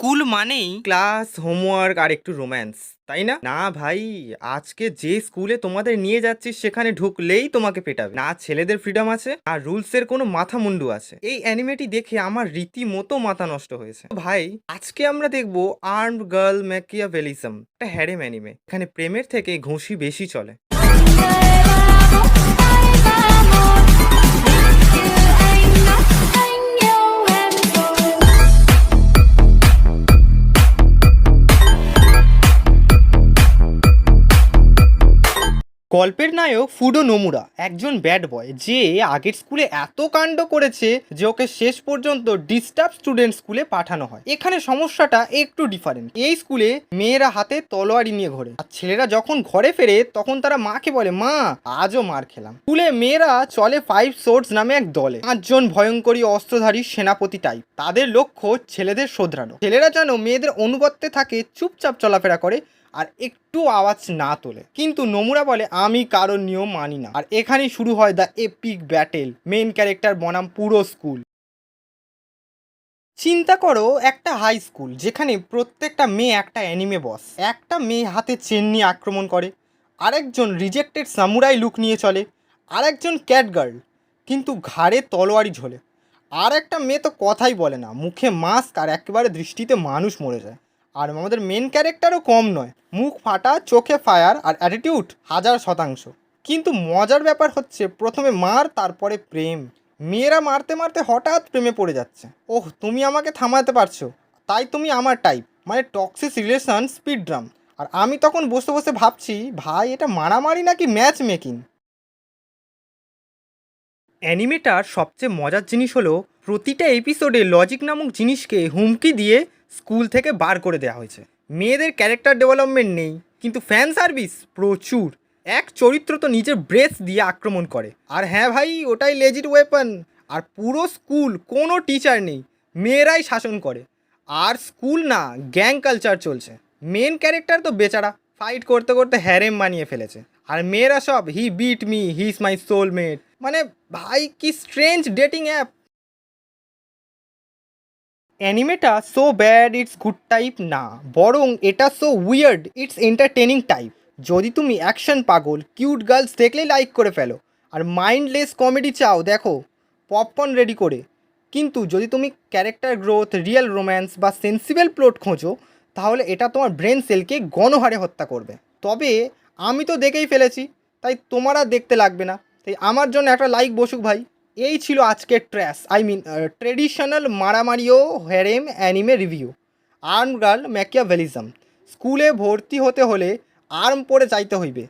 School মানেই class, homework আর একটু romance, তাই না? না ভাই, আজকে যে স্কুলে তোমাদের নিয়ে যাচ্ছি সেখানে ঢুকলেই তোমাকে পেটাবে। না ছেলেদের ফ্রিডম আছে আর রুলসের কোনো মাথা মুন্ডু আছে। এই অ্যানিমেটি দেখে আমার রীতিমতো মাথা নষ্ট হয়েছে। ভাই, আজকে আমরা দেখব আর্মড গার্ল ম্যাকিয়া ভেলিজম একটা হ্যারেম অ্যানিমে এখানে প্রেমের থেকে ঘুষি বেশি চলে। গল্পের নায়ক ফুডো নোমুরা একজন ব্যাড বয় যে আগের স্কুলে এত কাণ্ড করেছে যে ওকে শেষ পর্যন্ত ডিস্টার্ব স্টুডেন্ট স্কুলে পাঠানো হয়। এখানে সমস্যাটা একটু ডিফারেন্ট এই স্কুলে মেয়েরা হাতে তলোয়ারি নিয়ে ঘোরে। আর ছেলেরা যখন ঘরে ফেরে, তখন তারা মাকে বলে, মা, আজও মার খেলাম। স্কুলে মেয়েরা চলে ফাইভ সোর্স নামে এক দলে। পাঁচজন ভয়ঙ্করী অস্ত্রধারী সেনাপতি টাইপ তাদের লক্ষ্য ছেলেদের শোধরানো। ছেলেরা যেন মেয়েদের অনুগত্যে থাকে, চুপচাপ চলাফেরা করে। আর একটু আওয়াজ না তোলে। কিন্তু নোমুরা বলে, আমি কারোর নিয়ম মানি না। আর এখানেই শুরু হয় the epic battle main character বনাম পুরো স্কুল চিন্তা করো, একটা হাই স্কুল যেখানে প্রত্যেকটা মেয়ে একটা অ্যানিমে বস একটা মেয়ে হাতে চেন নিয়ে আক্রমণ করে, আরেকজন রিজেক্টেড সামুরাই লুক নিয়ে চলে, আরেকজন ক্যাট গার্ল কিন্তু ঘাড়ে তলোয়ারি ঝোলে। আর একটা মেয়ে তো কথাই বলে না, মুখে মাস্ক আর একেবারে দৃষ্টিতে মানুষ মরে যায়। আর আমাদের মেন ক্যারেক্টারও কম নয়। মুখ ফাটা, চোখে ফায়ার আর অ্যাটিটিউড হাজার শতাংশ। কিন্তু মজার ব্যাপার হচ্ছে, প্রথমে মার, তারপরে প্রেম। মেয়েরা মারতে মারতে হঠাৎ প্রেমে পড়ে যাচ্ছে। ওহ, তুমি আমাকে থামাতে পারছ। তাই তুমি আমার টাইপ মানে টক্সিস রিলেশন স্পিড ড্রাম আর আমি তখন বসে বসে ভাবছি, ভাই, এটা মারামারি নাকি ম্যাচ মেকিং অ্যানিমেটার সবচেয়ে মজার জিনিস হলো, প্রতিটা এপিসোডে লজিক নামক জিনিসকে হুমকি দিয়ে স্কুল থেকে বার করে দেওয়া হয়েছে। মেয়েদের ক্যারেক্টার ডেভেলপমেন্ট নেই, কিন্তু ফ্যান সার্ভিস প্রচুর। এক চরিত্র তো নিজের ব্রেস দিয়ে আক্রমণ করে। আর হ্যাঁ ভাই, ওটাই লেজিট ওয়েপন আর পুরো স্কুল, কোনো টিচার নেই, মেয়েরাই শাসন করে। আর স্কুল না গ্যাং কালচার চলছে। মেন ক্যারেক্টার তো বেচারা ফাইট করতে করতে হ্যারেম বানিয়ে ফেলেছে। আর মেয়েরা সব he beat me he is my soulmate মানে ভাই, কি strange dating app অ্যানিমেটা so bad it's good type না, বরং এটা so weird it's entertaining type যদি তুমি অ্যাকশন পাগল কিউট গার্লস দেখলেই লাইক করে ফেলো। আর মাইন্ডলেস কমেডি চাও, দেখো পপকর্ন রেডি করে। কিন্তু যদি তুমি ক্যারেক্টার গ্রোথ রিয়েল রোম্যান্স বা সেন্সিবল প্লট খোঁজো, তাহলে এটা তোমার ব্রেন সেলকে গণহারে হত্যা করবে। তবে আমি তো দেখেই ফেলেছি, তাই তোমার আর দেখতে লাগবে না। তাই আমার জন্য একটা লাইক বসুক ভাই। এই ছিল আজকের trash I mean traditional মারামারিও harem anime review arm girl Machiavellianism স্কুলে ভর্তি হতে হলে আর্ম পরে চাইতে হইবে।